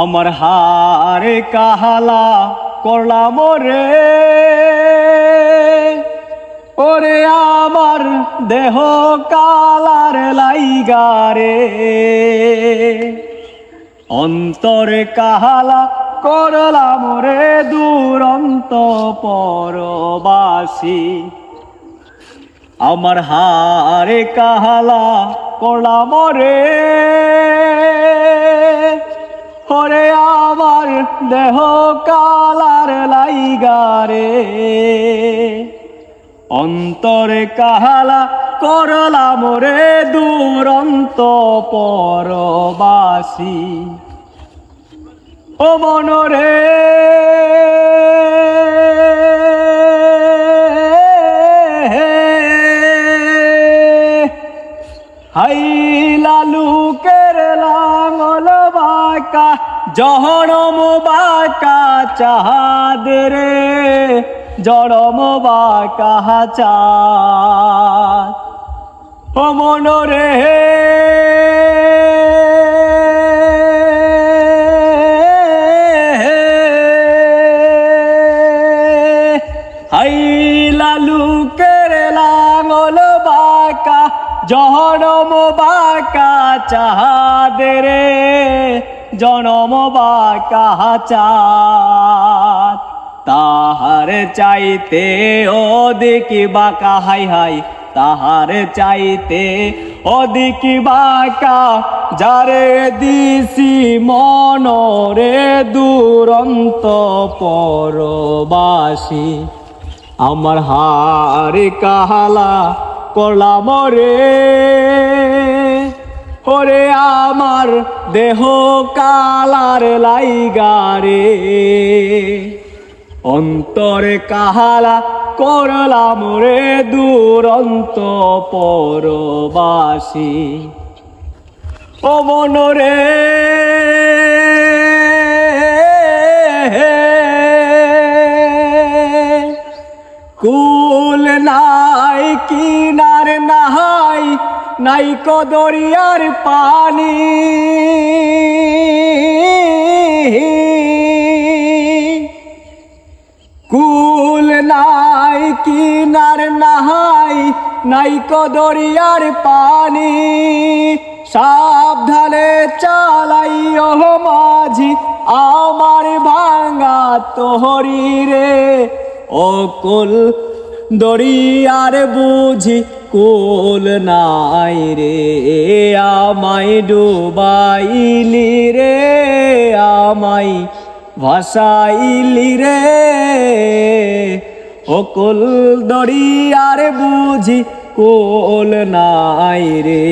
আমার হারে কাহালা করলাম রে ওরে আমার দেহ কালার লাইগারে অন্তরে কাহালা করলাম রে দুরন্ত পরবাসী। আমার হারে কাহালা করলাম রে হরে আমার দেহ কালার লাইগারে অন্তরে কাহালা করলাম রে দুরন্ত পরবাসী। ও মনরে। হাই লাঙল বাঁকা জহরম বাঁকা চাহাদ রে। জড়ম বাঁকা চাঁদ ও মনরে হাই লালুকের লাঙল বাঁকা জনম বাঁকা চাহাদ রে। জনম বাঁকা চাঁদ তাহার চাইতে অধিক বাঁকা হাই হাই? তাহার চাইতে অধিক বাঁকা যারে দিছি মনরে দুরন্ত পরবাসী। আমার হারে কাহালা করলাম রে ওরে আমার দেহ কালার লাইগারে অন্তরে কাহালা করলাম রে দুরন্ত পরবাসী। ও মনরে কুল নাই কিনার নাহাই নাই কদরিয়ার পানি। কুল নাই, কিনার নাহাই নাই কদরিয়ার পানি। সাবধানে চালাই মাঝি, আমার ভাঙা তোহরি রে। ও কুল দরিয়ার বুঝি কুল নাই রে আমাই ডুবাইলি রে আমাই ভাসাইলি রে। ও কুল দড়ি আর বুঝি কোল নাই রে।